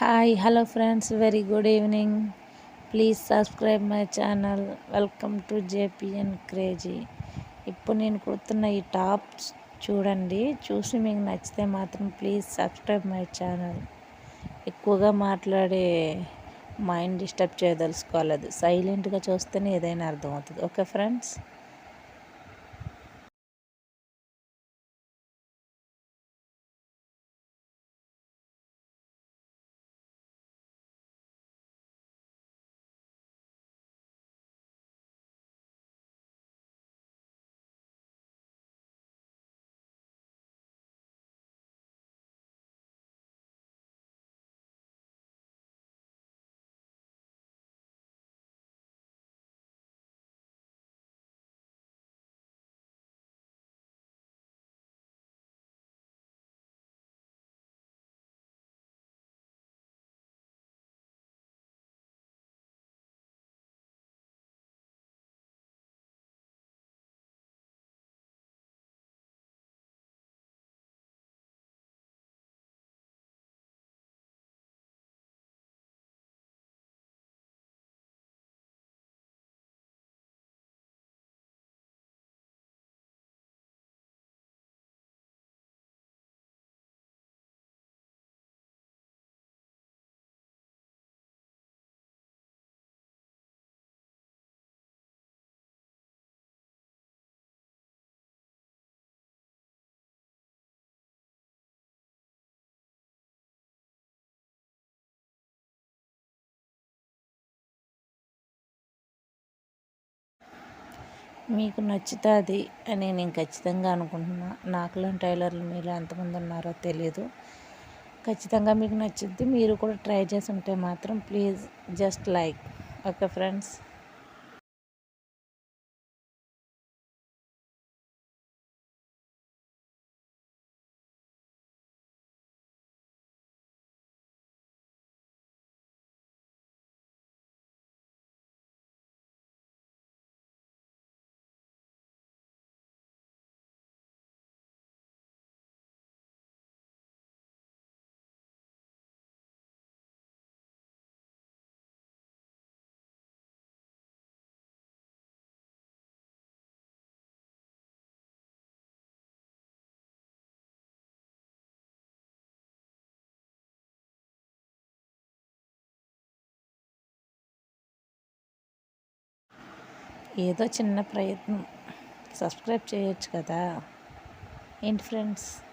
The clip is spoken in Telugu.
Hi hello friends very good evening please subscribe my channel welcome to JPN crazy ఇప్పుడు నేను కుడుతున్న ఈ టాప్ చూడండి. చూసి మీకు నచ్చితే మాత్రం ప్లీజ్ సబ్స్క్రైబ్ మై ఛానల్ ఎక్కువగా మాట్లాడే మైండ్ డిస్టర్బ్ చేయదలుచుకోలేదు సైలెంట్గా చూస్తేనే ఏదైనా అర్థమవుతుంది. ఓకే ఫ్రెండ్స్ మీకు నచ్చుతుంది అని నేను ఖచ్చితంగా అనుకుంటున్నా. నాకులాంటి టైలర్లు మీరు ఎంతమంది ఉన్నారో తెలియదు ఖచ్చితంగా మీకు నచ్చుద్ది. మీరు కూడా ట్రై చేసి ఉంటే మాత్రం please just like. Okay friends. ఏదో చిన్న ప్రయత్నం. సబ్స్క్రైబ్ చేయొచ్చు కదా. ఏంటి ఫ్రెండ్స్?